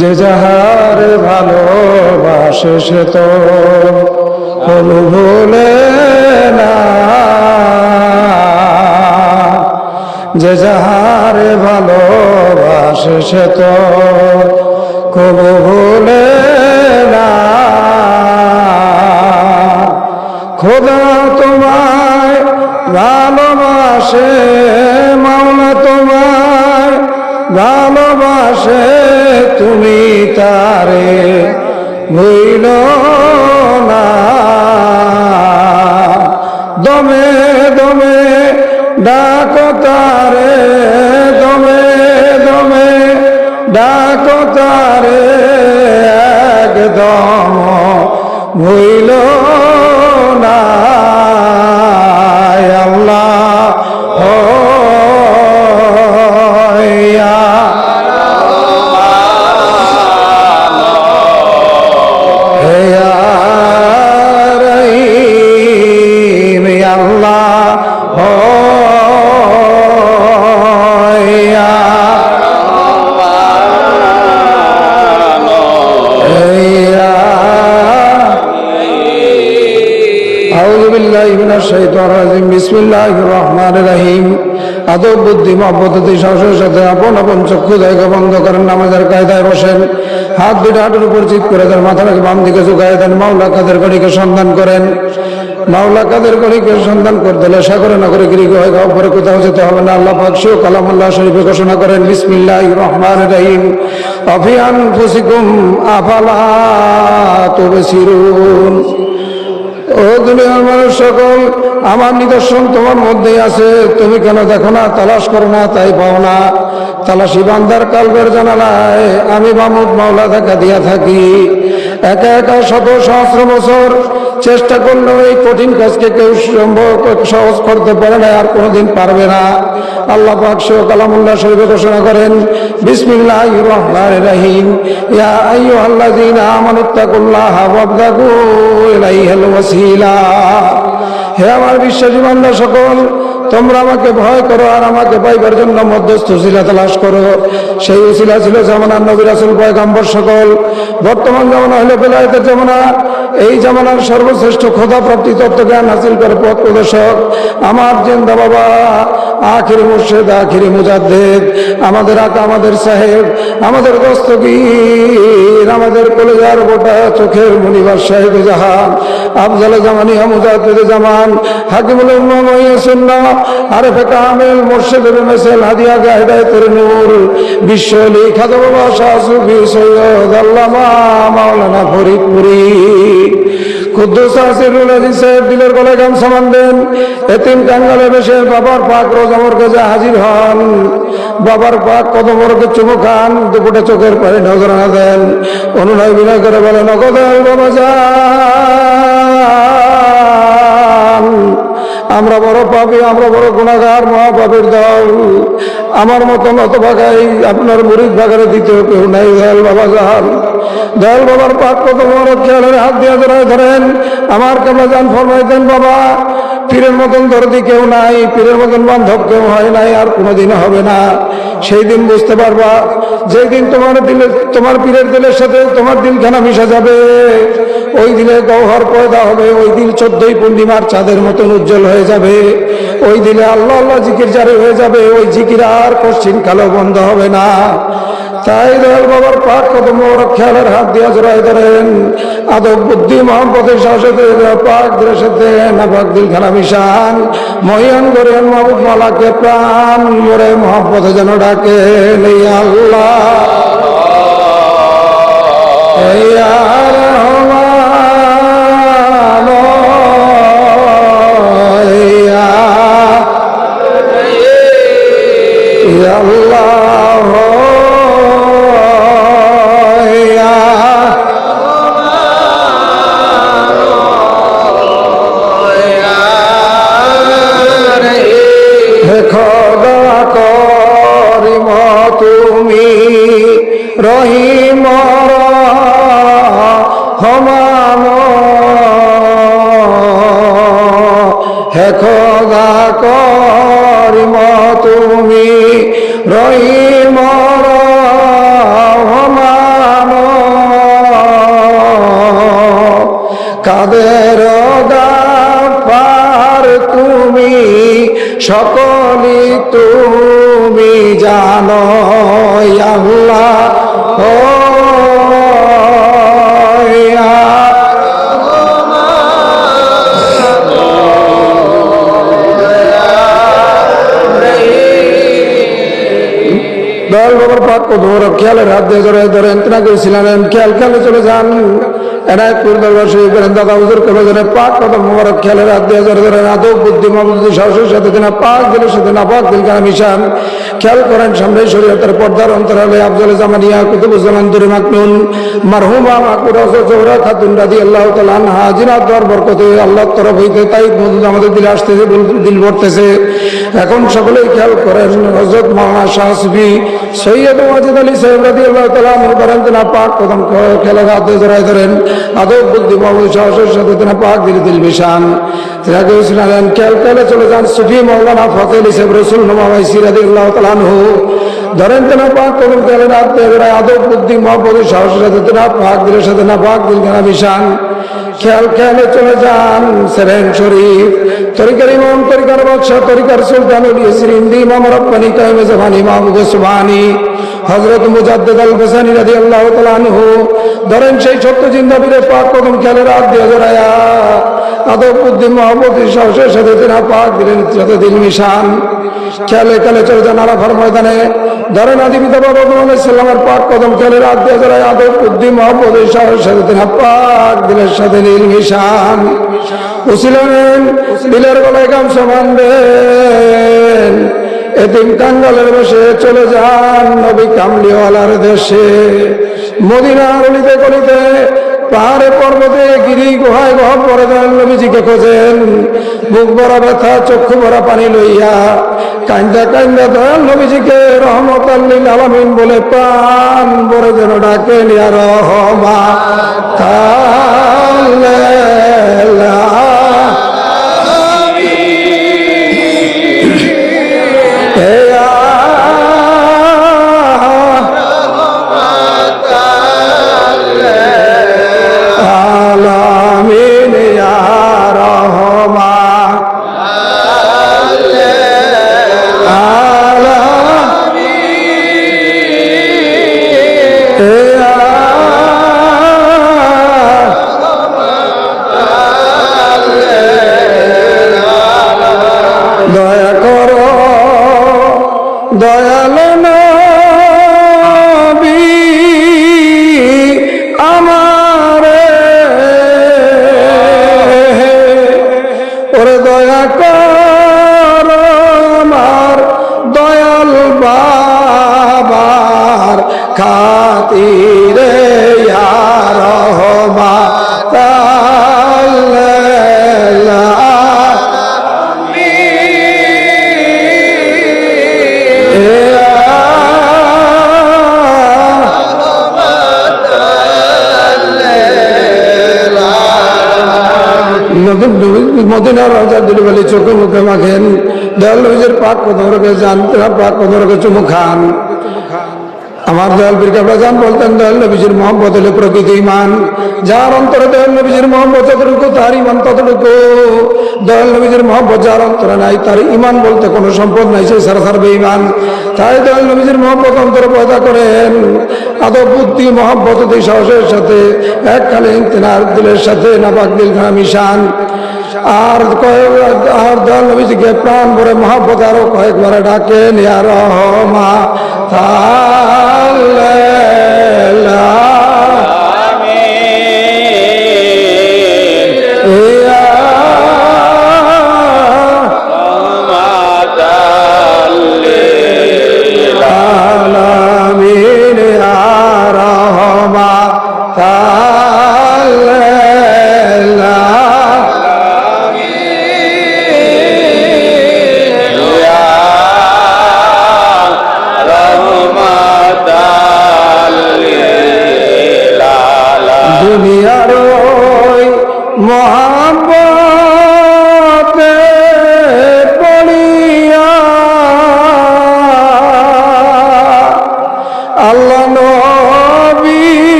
যে যাহার ভালোবাসে সে তো কোনো ভুলে না। যে যাহার ভালোবাসে সে তো কোনো ভুলে না। খোদা তোমায় ভালোবাসে, মাওলা তোমায় ভালোবাসে তুমি আদব বুদ্ধি মহব্বতী সাহসের সাথে আপন আপন চক্ষু জায়গা বন্ধ করেন নামাজের কায়দায় বসেন। হাত দুটো হাঁটুর উপর চিত করে দেন মাথাটাকে বাম দিকে ঝুঁকায় দেন। মাওলা কাদের গড়িকে সন্ধান করেন। মাওলা কাদের গড়িকে সন্ধান করে দিলে সাগরে নগরে গিরিকে হয় উপরে কোথাও যেতে হবে না। আল্লাহ পাক সেও কালামুল্লাহ শরীফে ঘোষণা করেন, বিসমিল্লাহির রহমানির রহিম। অফিয়ান ফুসিকুম আফালা তুবসিরুন। ও দুনিয়ার মানুষ সকল, আমার নিদর্শন তোমার মধ্যেই আছে। তুমি কেন দেখো না, তালাশ করো না, তাই পাও না। তালাশি বান্দার কালবের জানালায় আমি মামুদ মাওলা দেখা দিয়া থাকি। একা একা শত সহস্র বছর চেষ্টা করলেও এই কঠিন কাজকে কেউ সম্ভব, সহজ করতে পারে না, আর কোনোদিন পারবে না। আল্লাহ পাক সেও কালামুল্লাহ শরীফে ঘোষণা করেন বিসমিল্লাহ রহমান রাহিম। ইয়া আইয়ুহাল্লাযীনা আমানুত্তাকুল্লাহ ওয়াবতাগু ইলাইহিল ওয়াসিলা। হে আমার বিশ্বাসী বান্দা সকল তোমরা আমাকে ভয় করো আর আমাকে পাইবার জন্য মধ্যস্থ শিলা তালাশ করো। সেই শিলা ছিল যেমন নবী রাসুল, পয়গাম্বর সকল। বর্তমান যেমন হলে বেলায়েতের জামানা। এই জামানার সর্বশ্রেষ্ঠ খোদা প্রাপ্তি তত্ত্ব জ্ঞান হাসিল করে পথ প্রদর্শক, আমার জেন্দা বাবা, আখিরি মুর্শেদ, আখিরি মুজাদ্দেদ, আমাদের আকা, আমাদের সাহেব, আমাদের দস্তগীর, আমাদের কলেজার গোটা চোখের মনিবার সাহেব জাহান, আফজাল জামানি মুজাদ্দেদ জামান, হাকিমুল সুন্না, আরেফে কামেল, মুর্শেদ মেসেল হাদিয়া গাহিদায়তের নূর, বিশ্ব লিখাত বাবা শাহ সুফি সৈয়দ আল্লামা মাওলানা ফরিদপুরি। গলে গান দেন। বাবার আমার কাছে হাজির হন। বাবার খান চোখের পানি নজরানা দেন অনুনয় বিনয় করে বলে নগদাল বাবা যান আমরা বড় পাপি, আমরা বড় গুণাগার মহাপাপের দল। আমার মতন অত ভাগাই আপনার মুরিদ ভাগারে দিতে কেউ নাই, দয়াল বাবা জাহাল দয়াল বাবার পাক কত বড় খেয়ালের হাত দিয়ে ধরে ধরেন। আমার কেমন যান ফরমাইতেন, বাবা পীরের মতন দরদি কেউ নাই, পীরের মতন বান্ধব কেউ হয় নাই, আর কোনোদিন হবে না। সেই দিন বুঝতে পারবা যেই দিন তোমার দিলে, তোমার পীরের দিলের সাথে তোমার দিলখানা মিশে যাবে। ওই দিনে গৌহর পয়দা হবে, ওই দিন চোদ্দই পূর্ণিমার চাঁদের মতন উজ্জ্বল হয়ে যাবে। ওই দিনে আল্লাহ আল্লাহ জিকির জারি হয়ে যাবে, ওই জিকির আর কশ্চিন কালো বন্ধ হবে না। তাই দয়াল বাবার পাক কত বড় খেয়ালের হাত দিয়া জড়াই ধরেন। আদব, বুদ্ধি সাথে পাক সাথে নাপাক দিলখানা মিশান মহিয়ান করেন মাহবুব মালাকে প্রাণ করে মোহাম্মদে যেন ডাকে আল্লাহ। সকলি তুমি জানো আল্লাহ। ও দয়াল বাবার পাক কদমর খেয়ালের হাত দিয়ে ধরে ধরেন তেনা করেছিলেন খেয়াল, খেয়ালে চলে যান। শরীফের দাদা হুজুর করে ধরে পাক কদম মোবারক দিয়ে ধরে ধরেন আদব বুদ্ধি না দিল কানা মিশান খেয়াল করেন সামনে শরীয়তের পর্দার অন্তরালে আফজল জামানিয়া, কুতুবুজ্জামান দুরি মারহুমা মাকুর জোহরা খাতুন রাদি আল্লাহ বরকতে আল্লাহর তরফ হইতে তাই মদুদ আমাদের দিলে আসতেছে দিল ভরতেছে। এখন সকলেই খেয়াল করেন হজরত মাওলানা শাহ সৈয়দ ওয়াজিদ আলী সাহেব রাদি আল্লাহ তালা মনে করেন তেনা পাক কদম খেলা ধরেন। আদব বুদ্ধি মহম্মদ সাহসের সাথে তেনা পাক দিল দিল বিশান। তেনা গেছিলেন খেয়াল খেলে চলে যান সুফি মৌলানা ফতে হিসেব রসুল নমাবাই সিরাদিল্লাহ তালানহু ধরেন তেনা পাক করুন গেলেন জড়াই আদব বুদ্ধি মহম্মদ সাহসের সাথে তেনা পাক দিলের সাথে না পাক দিল কেনা বিশান। খেয়াল খেয়ালে চলে যান সেরেন শরীফ। তরিকার ইমাম, তরিকার বাদশাহ, তরিকার সুলতান উলিয়াসির ইন্দি ইমাম রব্বানি মাহমুদ সুবহানি হযরত মুজাদ্দিদ আল বাসানি রাদিয়াল্লাহু তাআলা আনহু। ধরেন সেই ছোট্ট জিন্দাবিরে পাক কদম খেয়ালে রাত দিয়ে জড়ায়া আদব উদ্দিন মোহাম্মদ সাহসের সাথে তেনা পাক দিলেন সাথে দিল মিশান খেয়ালে খেলে চলে যান আরাফার ময়দানে। ধরেন আদি পিতা বাবা সাল্লামের পাক কদম খেলে রাত দিয়ে জড়ায় আদব উদ্দিন মোহাম্মদ সাহসের সাথে তেনা পাক দিলের সাথে নীল নিশান। উসিলেন দিলের গলায় গামছা সমান এদিন কাঙ্গালের বসে চলে যান নবী কামলিওয়ালার দেশে। মদিনার অলিতে গলিতে পাহাড়ে পর্বতে গিরি গুহায় গহম পরে দেন নবীজিকে খোঁজেন। বুক ভরা ব্যথা, চক্ষু ভরা পানি লইয়া কান্দা কান্দা দয়াল নবীজিকে রহমত আল্লিল আলামিন বলে প্রাণ ভরে যেন ডাকেন ইয়া রহমা তাল্লাহ মদিনার রাজা দিলবালি চোখে মুখে মাখেন দয়াল পাক রকম যান পাক কদমরকে চুমু খান। আমার দয়াল বীর কাবলাজান বলতেন, দয়াল নবীজির মোহাম্মত হলে প্রকৃত ইমান যার অন্তরে দয়াল নবীজির মোহাম্মত যতটুকু, তার ইমান ততটুকু। দয়াল নবীজির মোহাম্মত যার অন্তরে নাই, তার ইমান বলতে কোনো সম্পদ নাই, সে সারা ইমান তাই দয়াল নবীজির মোহাম্মত অন্তরে পয়দা করেন। আদব, বুদ্ধি মোহাম্মত অতি সাহসের সাথে এককালীন তেনার দিলের সাথে, নাপাক দিল খানা মিশান। আর আর দয়াল নবীজিকে প্রাণ ভরে মহাব্বত আরও কয়েকবার ডাকেন, ইয়া রহমা। Allah.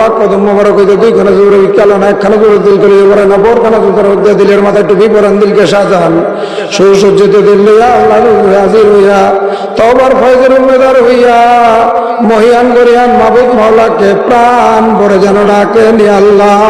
পাক কদম মোবারক হইতে দুইখানা জোরে কালো না একখানা জোরে দিল করে এবারে না বোরখানা জোরে উদ্দে দিলের মাথায় টুপি পরান দিলকে সাজান সুসজ্জিত দিল লইয়া, আল্লাহ হাজির হইয়া তবার ফয়জের উম্মেদার হইয়া প্রাণ ভরে যেন ডাকে নি আল্লাহ।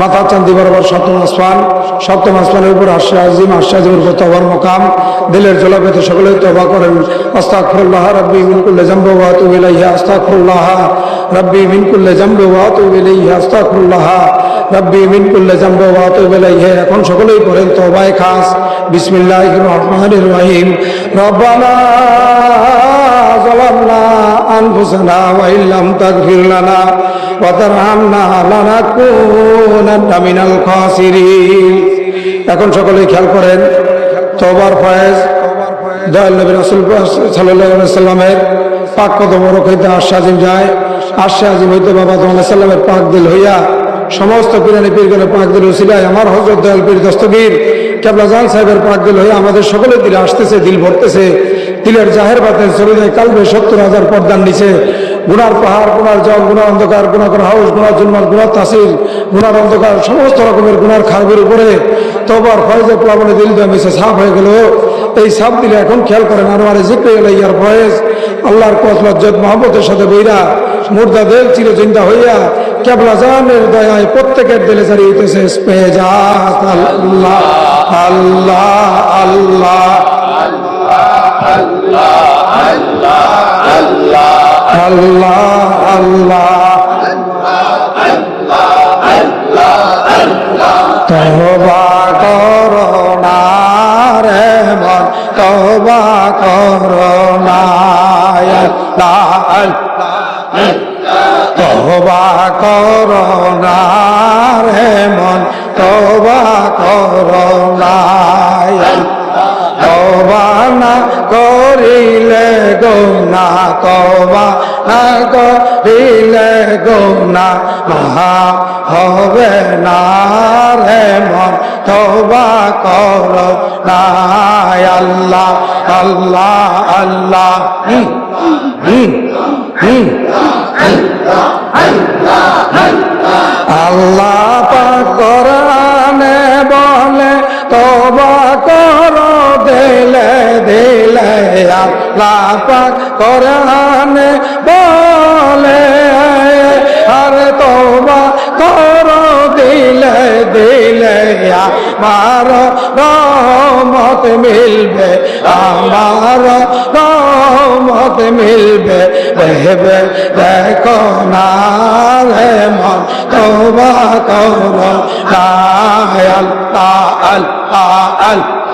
মাথা চান্দি বরাবর সপ্তম আসমান সপ্তম আসমানের উপর আশা আজিম আশা আজিমের উপর তবার মকাম দিলের জলা পেতে সকলে তবা করেন আস্তাগফিরুল্লাহ রাব্বি মিন কুল্লি জামবি ওয়া আতুবু ইলাইহি আস্তাগফিরুল্লাহ রাব্বি মিন কুল্লি জামবি ওয়া আতুবু ইলাইহি আস্তাগফিরুল্লাহ রাব্বি মিন কুল্লি জামবি ওয়া আতুবু ইলাইহি এখন সকলেই পড়েন তবায় খাস বিসমিল্লাহির রহমানির রহিম রব্বানা ظلمنا أنفسنا وإن لم تغفر لنا وترحمنا لنكونن من الخاسرين এখন সকলে খেয়াল করেন তোবার ফয়েজ দয়াল নবী রাসূল সাল্লাল্লাহু আলাইহি সাল্লামের পাক কদম রক্ষিতে আশ্বাজিম যায় আশ্বাজিম হইতে বাবা তোমার সাল্লামের পাক দিল হইয়া সমস্ত পিরানি পীরগণের পাক দিল ছিলাই আমার হজরত দয়াল পীর দস্তগীর কেবলা জান সাহেবের পাক দিল হইয়া আমাদের সকলের দিলে আসতেছে দিল ভরতেছে দিলের জাহের বাতেন চলে যায় কালবে সত্তর হাজার পর্দার নিচে গুনার পাহাড়, গুনার জল, গুনার অন্ধকার গুণা করা হাউস, গুনার জন্মার গুনার তাসির, গুনার অন্ধকার, সমস্ত রকমের গুনার খারবের উপরে তবর ফয়েজে প্লাবনে দিল দিয়ে মিশে সাফ হয়ে গেল। এই সাপ দিলে এখন খেয়াল করেন আর মানে জিক্রে ইয়ার ফয়েজ, আল্লাহর কস লজ্জত মহব্বতের সাথে বইরা মুর্দা দেল চির চিন্তা হইয়া কেবলা জানের দয়ায় প্রত্যেকের দিলে জারিয়েছে পেজাত আল্লাহ আল্লাহ আল্লাহ আল্লাহ আল্লাহ। তবা করোনা রে মন তবা করোনা আল্লাহ তবা করোনা রে মন তবা করোনা তবা না করিলে গোনা তবা না করিলে গোনা মহা হবে না রে মন তবা কর আল্লাহ আল্লাহ আল্লাহ। আল্লাহ পাক কোরআনে বলে তবা কর দিলে দিলে আল্লাহ পাক কোরআনে বলে, আরে তবা কর, দিলে দিলে আমার রহমত মিলবে, আমার রহমত মিলবে। ভেবে দেখো না রে মন, তোবা করো আল্লাহ আল্লাহ আল্লাহ।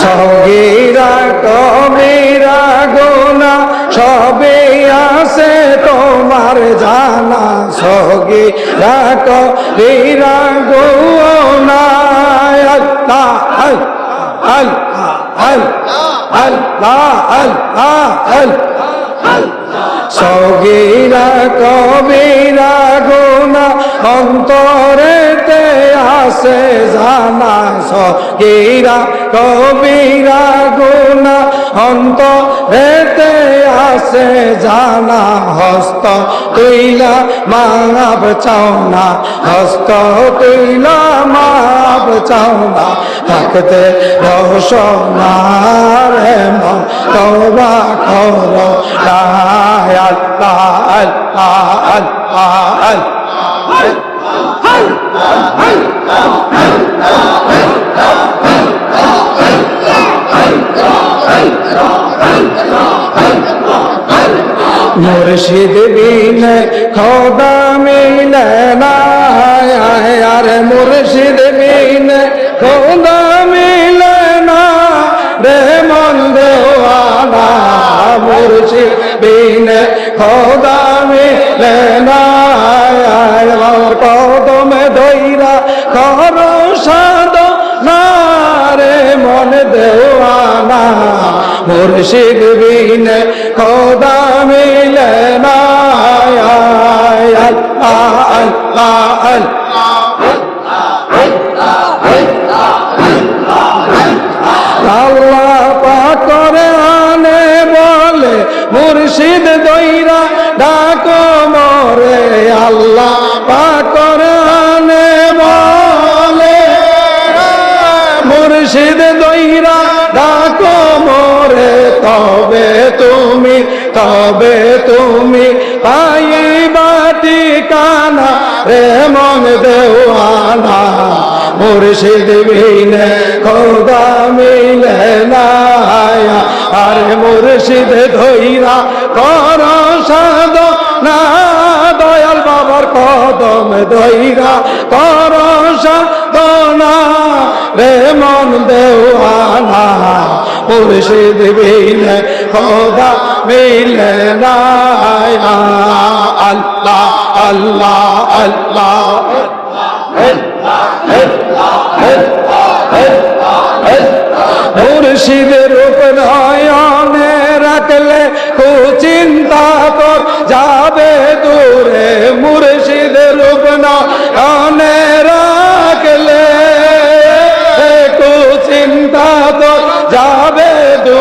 সগীরা কবিরা গোনা সবে আছে তোমার জানা। সগীরা কবিরা গোনা আল্লাহ আল্লাহ আল্লাহ আল্লাহ আল্লাহ। আল্লাহ সগীরা কবিরা গোনা অন্তরেতে আছে জানা সগীরা, কবিরা গুনা অন্ত রেতে আছে জানা হস্ত তুইলা মাপ চাও না হস্ত তুইলা মাপ চাও না থাকতে রসনা রে মন তবা খর আল্লাহ মুর্শিদ বিনে খোদা মিলে না আর মুর্শিদ বিনে খোদা মিলে না রে মন দেওয়ানা, মুর্শিদ বিনে খোদা মিলে না মুর্শিদ বিন খোদা মিলে আনে বলে, মুর্শিদ দইরা ডাকো মরে। আল্লাহ পাকরে আনে বলে, মুর্শিদ দইরা ডাকো মরে। তবে তুমি তবে তুমি পাইবা কানা রে মন দেওয়ানা। মুর্শিদ বিনে খোদা মিলে না আরে মুর্শিদ ধইরা কর সাদ বাবার কদম দইরা কর সাদ না রে মন দেওয়ানা, মুর্শিদ বিনে খোদা মিলে না আল্লাহ আল্লাহ আল্লাহ, মুর্শিদের উপনয়নে রাখলে কুচিন্তা কর যাবে দূরে।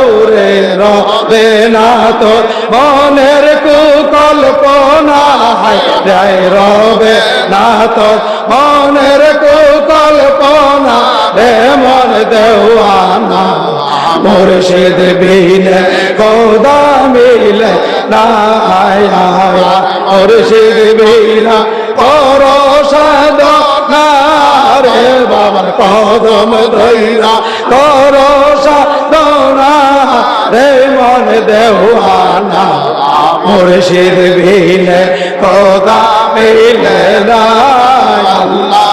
দূরে রবে না তোর মনের কুকল্পনা হায়। রবে না তোর মনের কুকল্পনা রে মন দেওয়ানা। মুর্শিদ বিনে খোদা মিলে না আয়া মুর্শিদ বিনা পর সাদ না রে বাবার কদম ধৈরা। কর রে মন দেওয়ানা মুর্শিদ ভিনে খোদা মিলে আল্লাহ।